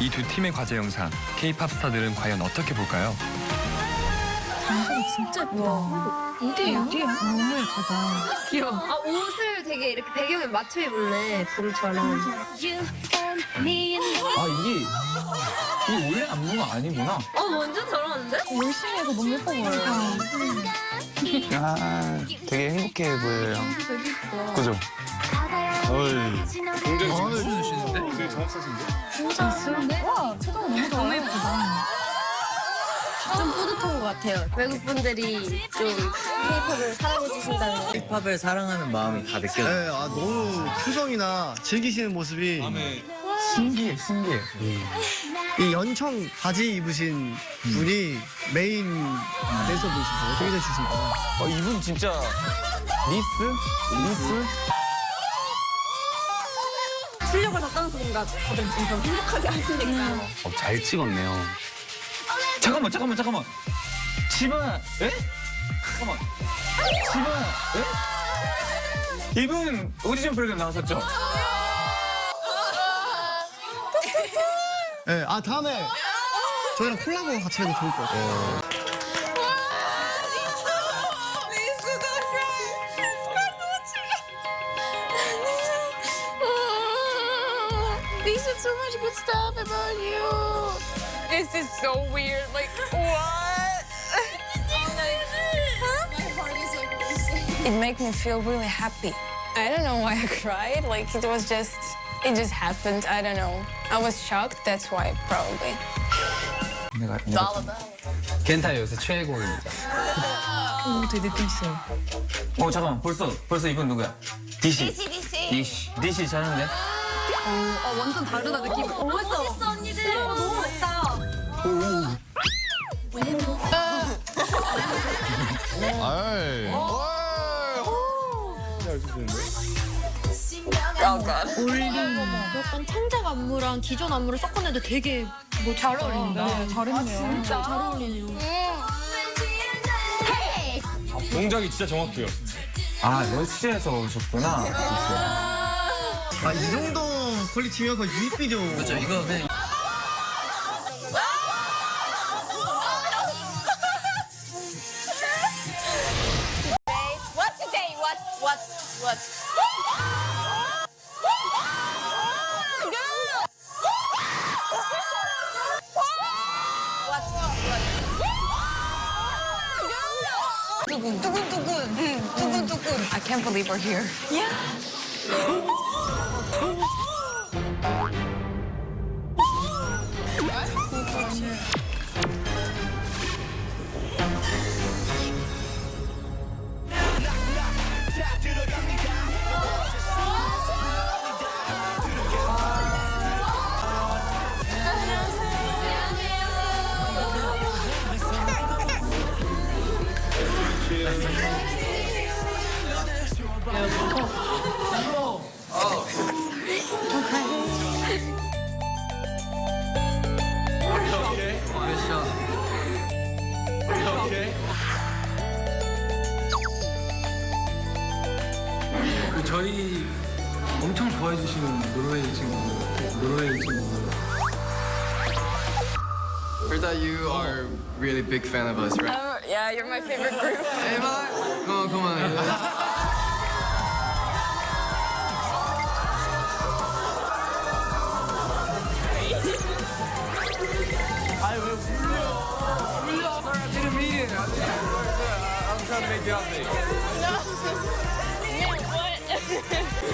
이 두 팀의 과제 영상 K-팝 스타들은 과연 어떻게 볼까요? 진짜 예쁘다. 어디야? 너무 예쁘다. 귀여워. 아 옷을 되게 이렇게 배경에 맞춰 입을래 봄처럼. 아 이게 이게 원래 안무가 아니구나. 어 완전 잘하는데? 열심히 해서 너무 예뻐 보여. 아, 되게 행복해 보여요. 그죠? 굉장히 잘해주시는데? 진짜 예쁜데? 와, 초동 너무 너무 예쁘다. 좀 뿌듯한 것 같아요. 외국 분들이 좀 K-팝을 사랑해 주신다는 게. 힙합을 사랑하는 마음이 다 느껴져요. 네, 아, 너무 표정이나 즐기시는 모습이 신기해 신기해. 이 연청 바지 입으신 분이 메인 댄서 분이시죠. 되게 잘 추신다. 어, 이분 진짜 리스? 리스? 실력을 다 따서 뭔가 다들 좀 행복하지 않으니까. 어, 잘 찍었네요. 잠깐만 잠깐만 잠깐만. 집안 에? 잠깐만. 집안 에? 이분 오디션 프로그램 나왔었죠? 네, 아, 다음에 저희랑 콜라보 같이 해도 좋을 것 같아요. They said so much good stuff about you. This is so weird. Like, what? It made me feel really happy. I don't know why I cried. Like, it was just, it just happened. I don't know. I was shocked. That's why, probably. 내가 내가 겐타 요새 최고입니다. 오, 되게 느낌 있어요. 어 잠깐만 벌써 벌써 이분 누구야? 디시. 디시 디시. 디시 잘하는데? 아, 완전 다르다, 느낌. 어, 멋있어 언니들. 너무 멋있다. 약간 창작 안무랑 기존 안무를 섞어내도 되게 뭐 잘 어울린다. 네, 잘했네요. 진짜 잘 어울리네요. 동작이 진짜 정확해요. 아 러시아에서 오셨구나. 아, 이 정도 퀄리티면 거의 뮤직비디오. 그렇죠. What today? What? What? What? I can't believe we're here. 그 저희 엄청 좋아해 주시는 노르웨이 친구, 노르웨이 친구. Heard that you are really big fan of us, right? Oh, yeah, you're my favorite group. Am I? Come on, come on.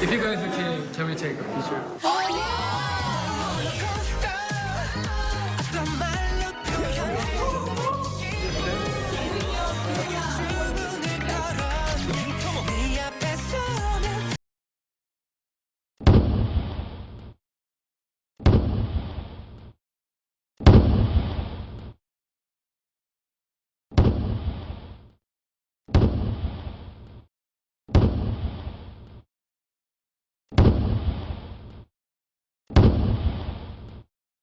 If you guys okay, can we take a picture?